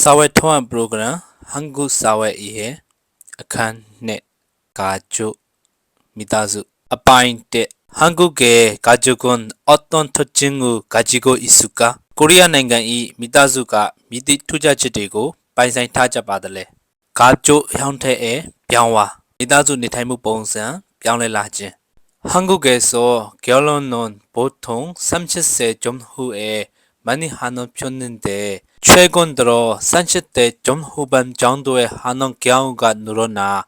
စာဝတ်ထွန်းပရိုဂရမ်ဟန်ဂုစာဝတ်ဤဟေအခန်းနှစ်ကာကျုမိသားစုအပိုင်းတက်ဟန်ဂုကေကာကျုကွန်အတ်တွန်ထချင်းကိုဂါဂျီကိုအီစုကာကိုရီးယားနိုင်ငံ၏မိသားစုကမိသည့်ထူးခြားချက်တွေကိုပိုင်ဆိုင်ထားကြပါသလဲကာကျုဟောင်းထဲအဲပြောင်းဝါမိသားစုနေထိုင်မှုပုံစံပြောင်းလဲလာခြင်း 한국에서 결혼은 보통 30세 전후에 많이 하는 편인데 최근 들어 30대 전후반 정도에 하는 경우가 늘어나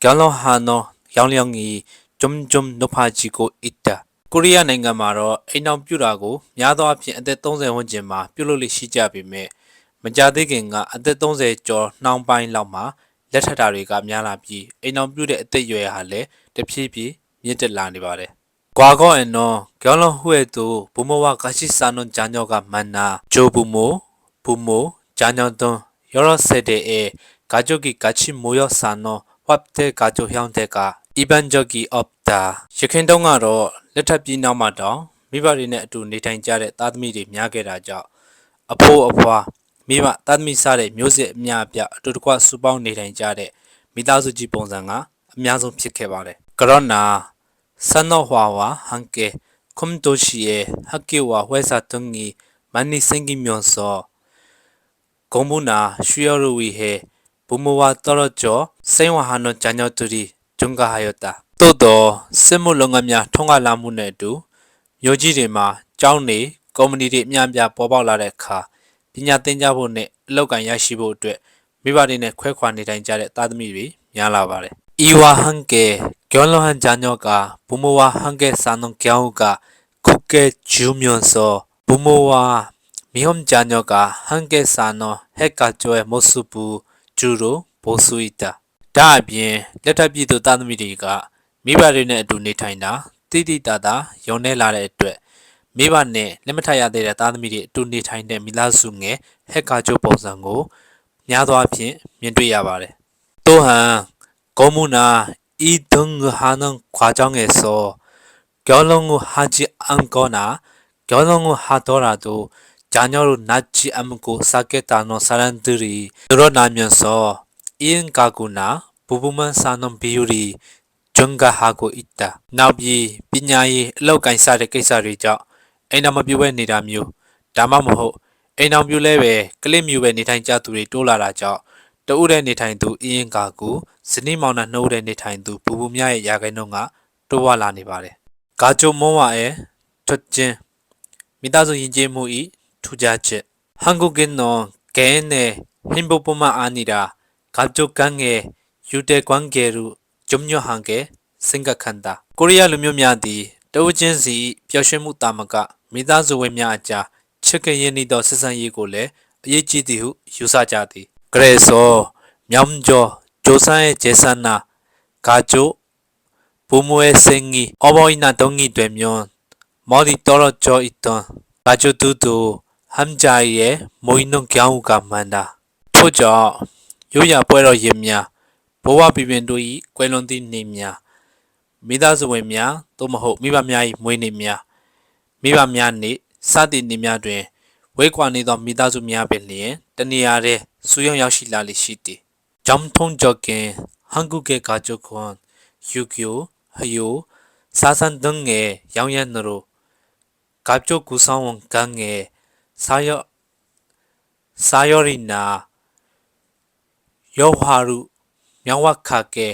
결혼하는 연령이 점점 높아지고 있다. ကိုရီးယားနိုင်ငံမှာတော့အိမ်အောင်ပြုတာကိုများသောအားဖြင့်အသက်30ဝန်းကျင်မှာပြုလုပ်လိရှိကြပေမဲ့မကြသေးခင်ကအသက်30ကျော်နှောင်းပိုင်းလောက်မှာလက်ထပ်တာတွေကများလာပြီးအိမ်အောင်ပြုတဲ့အသက်အရွယ်ဟာလည်းတဖြည်းဖြည်းမြင့်တက်လာနေပါတယ်။과거에는결혼후에도부모와같이사는자녀 ဘူမိုဂျာညောင်တွန်ယောရဆေတေအေဂါဂျိုကီဂါချီမိုယောဆာနောဝပ်တေဂါဂျိုဟျောင်းတေကအီဗန်ဂျိုကီအော့ဖ်တာရခိုင်တုံးကတော့လက်ထပ်ပြီးနောက်မှာတောင်မိဘတွေနဲ့အတူနေထိုင်ကြတဲ့သားသမီးတွေများခဲ့တာကြောင့်အဖိုးအဖွားမိဘသားသမီးစတဲ့မျိုးစစ်အများအပြားအတူတကွစုပေါင်းနေထိုင်ကြတဲ့မိသားစုကြီးပုံစံကအများဆုံးဖြစ်ခဲ့ပါတယ်ကရောနာဆန်နောဟွာဝါဟန်ကေကွန်တိုရှီယေဟကေဝါဝဲစာတုံငီမန်နီစင်ဂီမြွန်ဆော ဂုံဘုနာရှူယောရူဝီဟေဘူမဝါတော်ရကျော်စိန်ဝဟာနောဂျန်ယောတူရီဂျွန်ဂါဟာယောတာတို့တော့စစ်မှုလုပ်ငန်းများထုံးကလာမှုနဲ့အတူမြို့ကြီးတွေမှာကျောင်းတွေကုမ္ပဏီတွေအများအပြားပေါ်ပေါက်လာတဲ့အခါပညာသင်ကြားဖို့နဲ့အလုပ်ကန်ရရှိဖို့အတွက်မိဘတွေနဲ့ခွဲခွာနေထိုင်ကြတဲ့သားသမီးတွေများလာပါတယ်။အီဝါဟန်ကေဂွန်လိုဟန်ဂျာညော့ကဘူမဝါဟန်ကေဆာနွန်ကျောင်းကခုကေဂျူမြွန်စောဘူမဝါ 미혼 자녀가 함께 사는 핵가족의 모습을 주로 볼 수 있다. ဒါအပြင်လက်ထပ်ပြည်သူသားသမီးတွေကမိဘတွေနဲ့အတူနေထိုင်တာတိတိတသာယုံနေလာတဲ့အတွက်မိဘနဲ့လက်မထပ်ရသေးတဲ့သားသမီးတွေအတူနေထိုင်တဲ့မိသားစုငယ်ဟက်ကာချိုပုံစံကိုများသောအားဖြင့်မြင်တွေ့ရပါတယ်။또한 고무나 이 등을 하는 과정에서 결혼을 하지 않거나 결혼을 하더라도 ဂျာညောရူနာချီအမ်ကိုစာကေတာနောဆရန်ဒရီဒရောနာမြန်ဆောအင်းကာကူနာဘူဘူမန်ဆာနွန်ဘီယူရီဂျွန်ဂါဟာကိုအစ်တာနောက်ပြီးပညာရေးအလောက်ကန်စတဲ့ကိစ္စတွေကြောင့်အိမ်တော်မပြည့်ဝနေတာမျိုးဒါမှမဟုတ်အိမ်တော်ပြည့်လဲပဲကလစ်မျိုးပဲနေထိုင်ကြသူတွေတိုးလာတာကြောင့်တဦးတဲ့နေထိုင်သူအင်းကာကူဇနီးမောင်နှံနှုတ်တဲ့နေထိုင်သူဘူဘူမြရဲ့ယာကိုင်းတို့ကတိုးဝလာနေပါတယ်ဂါဂျိုမွန်ဝါရဲ့ထွက်ချင်းမိသားစုယဉ်ကျေးမှုဤ 투자지 한국인은 개인의 행복뿐만 아니라 가족 간의 유대 관계로 중요한 게 생각한 다. 코리아 루묘미아디 더우진시 뼈쉐무 따마가 미다즈웨미아자 측근예니더 세상이고래 예지디후 유사자 디. 그래서 명조 조상의 재산나 가족 부모의 생이 어머니나 동이 되면 머리 떨어져 있던 가족들도 ဟမ်ဂျာရဲ့မွိနုံကျောင်းကမန္တာထို့ကြောင့်ရိုးရာပွဲတော်ရင်များဘဝပြည်ပင်တို့၏ကွယ်လွန်သည့်နေ့များမိသားစုဝင်များသို့မဟုတ်မိဘများ၏မွေးနေ့များမိဘများနေ့စသည့်နေ့များတွင်ဝေးကွာနေသောမိသားစုများပင်လျင်တနေရာတွင်ဆူယုံရောက်ရှိလာလေရှိသည်ဂျမ်ထုံဂျော့ကင်ဟန်ဂုကေကာဂျိုခွန်ယူကီယိုဟယိုစာဆန်ဒငယ်ရောင်ရန်နရိုကပ်ချိုကူဆောင်ဝန်ကန်ငယ် စာယောစာယောရိနာယောဟာရုမြောင်ဝခကဲ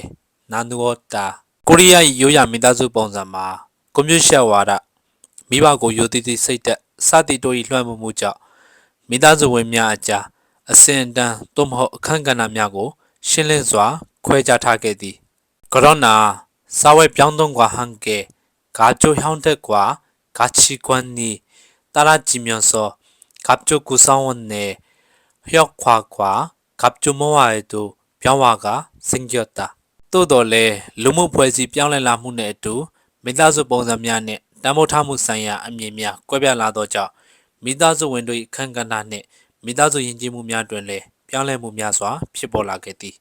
နာနုဝတာကိုရီးယားရိုးရာမိသားစုပုံစံမှာကွန်မြူရှက်ဝါဒမိဘကိုယိုတိတိစိတ်သက်စသည်တို့၏လွှမ်းမိုးမှုကြောင့်မိသားစုဝင်များအကြားအစဉ်အတန်းသို့မဟုတ်အခန့်ကဏ္ဍများကို ရှင်းလင်းစွာ ခွဲခြားထားခဲ့သည်ကရောနာစာဝဲပြောင်းသုံးကွာဟန်ကဲဂါချိုဟောင်းတက်ကွာဂါချီကွမ်နီတာရာဂျီမြန်စော 가족 구성원 내 효과과 가족 모아에도 변화가 생겼다. သို့တော်လည်းလူမှုဖွဲ့စည်းပြောင်းလဲလာမှုနဲ့အတူမိသားစုပုံစံများနဲ့တမိုးထားမှုဆိုင်ရာအမြင်များကွဲပြားလာသောကြောင့်မိသားစုဝင်တို့၏အခန့်ကဏ္ဍနှင့်မိသားစုယဉ်ကျေးမှုများတွင်လည်းပြောင်းလဲမှုများစွာဖြစ်ပေါ်လာခဲ့သည်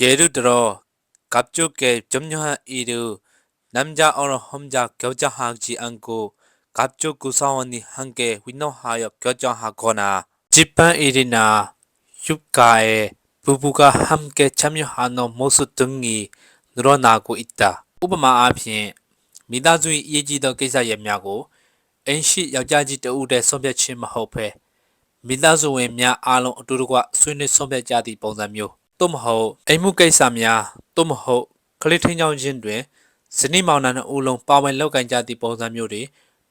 예를 들어 갑작게 점유한 일을 남자 어느 혼자 결정하지 않고 갑조 구성원이 함께 의논하여 결정하거나 집안 일이나 육가에 부부가 함께 참여하는 모습 등이 늘어나고 있 다. 우버마 아핀 미다주의 예지더 기사 예매하고 NC 여자지 때우대 선배치 마호페 미다주 외냐 아론 어두르과 수인의 선배자디 봉사묘 또 마호 애무 기사냐 또 마호 ကလေးထိန်ချောင်းချင်းတွင်ဇနီးမောင်နှံအုပ်လုံးပါဝင်လောက်ကင်ကြသည့်ပုံစံမျိုးတွေ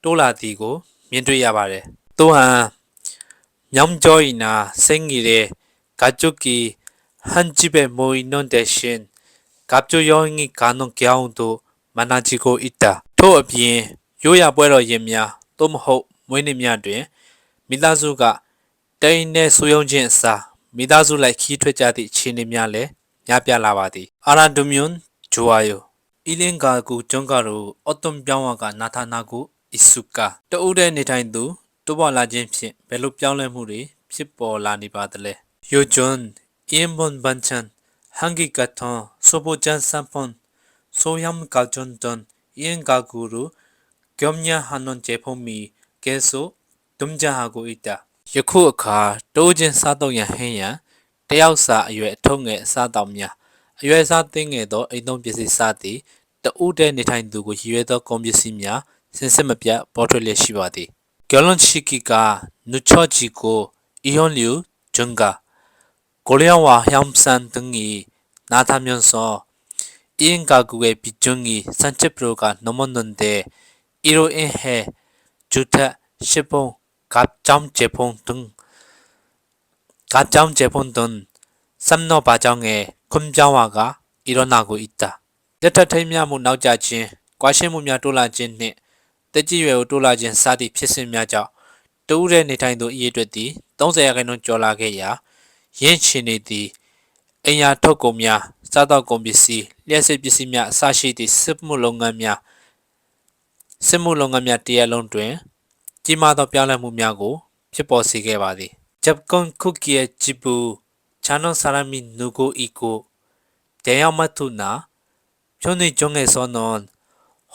တိုးလာသည်ကို မြင်တွေ့ရပါတယ်။သူဟန်မြောင်ကျော်ဤနာစင်ကြီးတဲ့ဂါချုကီဟန်ဂျီဘေမိုအီနွန်ဒေရှင်ကပ်ချိုယောင်ကြီးကာနွန်ကျောင်းတို့မနာချီကိုအစ်တာထို့အပြင်ရိုးရပွဲတော်ရင်များသို့မဟုတ်မွေးနေ့များတွင်မိသားစုကတိန်နဲ့ဆူယုံခြင်းအစားမိသားစုလိုက်ခီးထွက်ကြသည့်အခြေအနေများလည်းညပြလာပါသည်အာရာဒွမြွန်ဂျိုဝါယိုအီလင်ကာကူကျွန်းကာရိုအတ်တုံပြောင်းဝါကနာသနာကို အီဆူကာတအုပ်တဲ့နေထိုင်သူတိုးပေါ်လာခြင်းဖြင့်ဘယ်လိုပြောင်းလဲမှုတွေဖြစ်ပေါ်လာနေပါသလဲယိုဂျွန်အင်ဘွန်ဘန်ချန်ဟန်ဂီကတ်ထွန်ဆိုဘိုချန်ဆမ်ဖွန်ဆိုယမ်ကာဂျွန်တန်ယင်ကာဂူရူကျုံညာဟန်နွန်ချေဖုံမီကဲဆိုဒွမ်ဂျာဟာကိုအီတာယခုအခါတိုးခြင်းစားတော့ရဟင်းရန်တယောက်စာအရွယ်အထုံးငယ်အစားတောင်များအရွယ်စားသိငယ်သောအိမ်သုံးပစ္စည်းစသည်တဦးတည်းနေထိုင်သူကိုရည်ရွယ်သောကုန်ပစ္စည်းများ စင်စစ်မပြတ်ပေါ်ထွက်လျက်ရှိပါသည်ဂယ်လွန်ချီကီကနုချော့ဂျီကိုအီယွန်လျူဂျွန်ဂါကိုလျောင်ဝါဟျမ်ဆန်တငီနာသာမြွန်စောအင်းကာကူရဲ့ပြကျွန်းကြီးစန်ချစ်ပရိုကနမွန်နွန်တဲ့အီရိုအင်းဟဲဂျူထရှစ်ပုံကပ်ချောင်းချေဖုံတုံကပ်ချောင်းချေဖုံတုံစမ်နောပါချောင်းငယ်ခွန်ကြောင်းဝါကအီရိုနာကိုအစ်တာလက်ထထိမ်းမြမှုနောက်ကျခြင်း၊ကွာရှင်းမှုများတိုးလာခြင်းနှင့် တက်ကြီးရွယ်ကိုတိုးလာခြင်းစသည့်ဖြစ်စဉ်များကြောင့်တူးတဲ့နေထိုင်သူအရေးအတွက်သည်30ရာခိုင်နှုန်းကျော်လာခဲ့ရာရင့်ရှင်နေသည့်အင်ယာထုတ်ကုန်များစားသောက်ကုန်ပစ္စည်းလျှက်စစ်ပစ္စည်းများအစရှိသည့်စစ်မှုလုပ်ငန်းများစစ်မှုလုပ်ငန်းများတရားလုံးတွင်ကြီးမားသောပြောင်းလဲမှုများကို ဖြစ်ပေါ်စေခဲ့ပါသည်ဂျပ်ကွန်ခုကီယဂျီပူချာနွန်ဆာရမီနူကိုအီကိုဒေယောမတ်ထူနာဖြုန်နေကျုံငယ်စောနွန်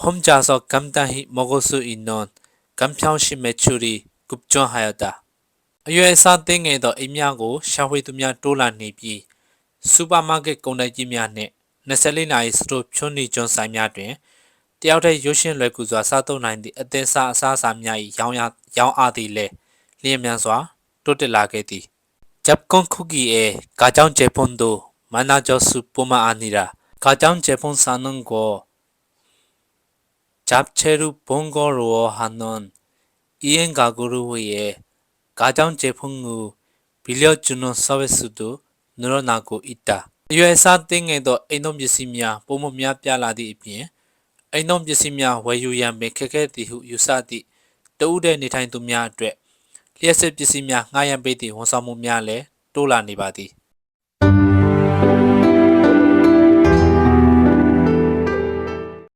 혼자서 간단히 먹을 수 있는 간편식 매출이 급증하였다. အရွယ်အစားသင်းငယ်သောအိမ်များကိုရှာဖွေသူများတိုးလာနေပြီးစူပါမားကတ်ကုန်တိုက်ကြီးများနှင့်24နာရီစတိုဖြွန်နီကျွန်းဆိုင်များတွင်တယောက်တည်းရုပ်ရှင်လွယ်ကူစွာစားသုံးနိုင်သည့်အသင်းစားအစားအစာများ၏ရောင်းရရောင်းအားသည်လည်းလျင်မြန်စွာတိုးတက်လာခဲ့သည် 잡건 쿠키의 가전 제품도 많아졌을 뿐만 아니라 가전 제품 사는 거 잡채로 번거로워하는 2인 가구를 위해 가전 제품을 빌려주는 서비스도 늘어나고 있다. အရွယ်အစားတင်းငယ်သောအိမ်သုံးပစ္စည်းများပုံမများပြားလာသည့်အပြင်အိမ်သုံးပစ္စည်းများဝယ်ယူရန်ပင်ခက်ခဲသည်ဟုယူဆသည့်တဦးတည်းနေထိုင်သူများအတွက်လျှက်စစ်ပစ္စည်းများငှားရမ်းပေးသည့်ဝန်ဆောင်မှုများလည်းတိုးလာနေပါသည်